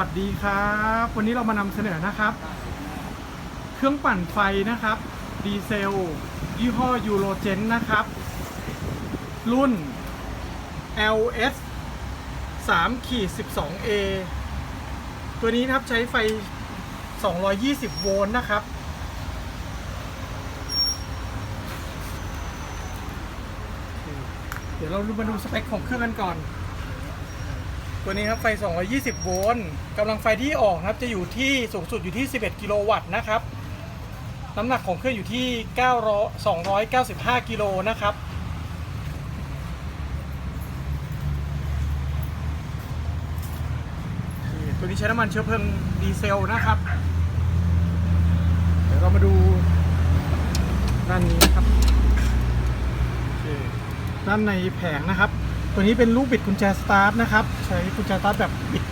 สวัสดีครับ วันนี้เรามานำเสนอนะครับ เครื่องปั่นไฟนะครับ ดีเซล ยี่ห้อยูโรเจนนะครับ รุ่น LS 3ขีด 12A ตัวนี้นะครับใช้ไฟ 220 โวลต์นะครับ เดี๋ยวเรามาดูสเปคของเครื่องกันก่อน ตัวนี้ครับไฟ 220 โวลต์กำลังไฟที่ออกนะครับจะอยู่ที่สูงสุดอยู่ที่ 11 กิโลวัตต์นะครับ น้ำหนักของเครื่องอยู่ที่ 900 295 กิโลนะครับตัวนี้ใช้น้ำมันเชื้อเพลิงดีเซลนะครับ เดี๋ยวเรามาดูด้านนี้นะครับด้านในแผงนะครับ ตัวนี้เป็นลูกบิดกุญแจสตาร์ทนะครับ ใช้กุญแจสตาร์ทแบบบิด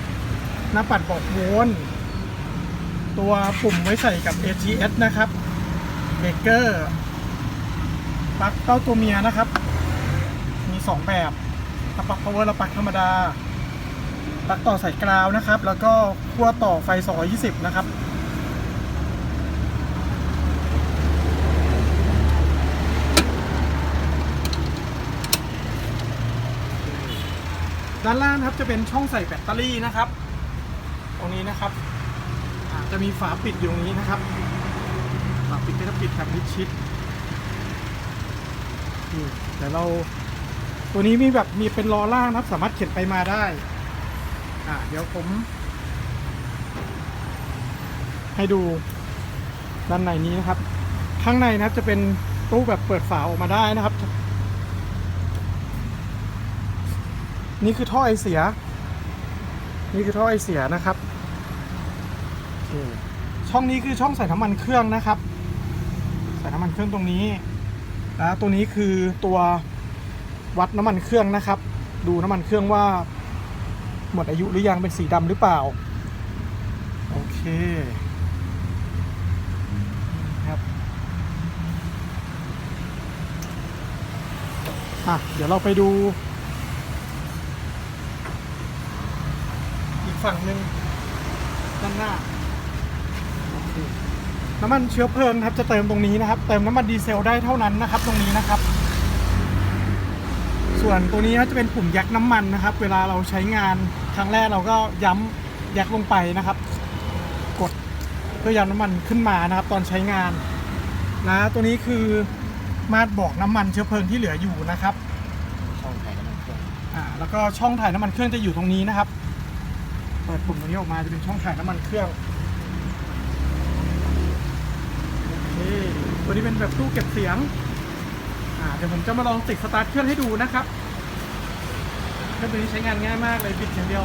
หน้าปัดบอกวลตัวปุ่มไว้ใส่กับ ATS นะครับเบรกเกอร์ปลั๊กเต้าตัวเมียนะครับ มี 2 แบบปลั๊ก power และปลั๊กธรรมดาปลั๊กต่อสายกราวนะครับ แล้วก็ขั้วต่อไฟ 220 นะครับ ด้านล่างครับจะเป็นช่องใส่แบตเตอรี่นะครับ ตรงนี้นะครับจะมีฝาปิดอยู่ตรงนี้นะครับฝาปิดก็จะปิดแบบมิดชิดนี่เดี๋ยวเราตัวนี้มีแบบมีเป็นล้อล่างนะครับสามารถเข็นไปมาได้อ่าเดี๋ยวผม ให้ดูด้านในนี้นะครับ ข้างในนะครับจะเป็นตู้แบบเปิดฝาออกมาได้นะครับ นี่คือท่อไอเสีย นี่คือท่อไอเสียนะครับช่องนี้คือช่องใส่น้ำมันเครื่องนะครับ ใส่น้ำมันเครื่องตรงนี้แล้วตัวนี้คือตัววัดน้ำมันเครื่องนะครับ ดูน้ำมันเครื่องว่า หมดอายุหรือยังเป็นสีดำหรือเปล่า โอเคครับอะเดี๋ยวเราไปดู อีก ฝั่งหนึ่งด้านหน้าโอเคน้ำมันเชื้อเพลิงครับจะเติมตรงนี้นะครับ เติมน้ำมันดีเซลได้เท่านั้นนะครับ ตรงนี้นะครับ ส่วนตัวนี้นะจะเป็นปุ่มยักน้ำมันนะครับ เวลาเราใช้งานครั้งแรกเราก็ย้ำยักลงไปนะครับ กดเพื่อยันน้ำมันขึ้นมานะครับ ตอนใช้งานนะตัวนี้คือมาดบอกน้ำมันเชื้อเพลิงที่เหลืออยู่นะครับ ช่องถ่ายน้ำมันเครื่องอ่าแล้วก็ช่องถ่ายน้ำมันเครื่องจะอยู่ตรงนี้นะครับ เปิดปุ่มตรงนี้ออกมาจะเป็นช่องถ่ายน้ำมันเครื่องโอเคตัวนี้เป็นแบบตู้เก็บเสียงอ่าเดี๋ยวผมจะมาลองติดสตาร์ทเครื่องให้ดูนะครับเครื่องตัวนี้ใช้งานง่ายมากเลยบิดอย่างเดียว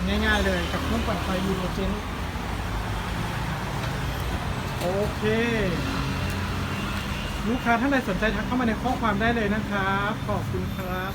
านง่าย ๆ เลยกับเครื่องปั่นไฟยูโรเจนโอเค ลูกค้าท่านใดสนใจทักเข้ามาในข้อความได้เลยนะครับ ขอบคุณครับ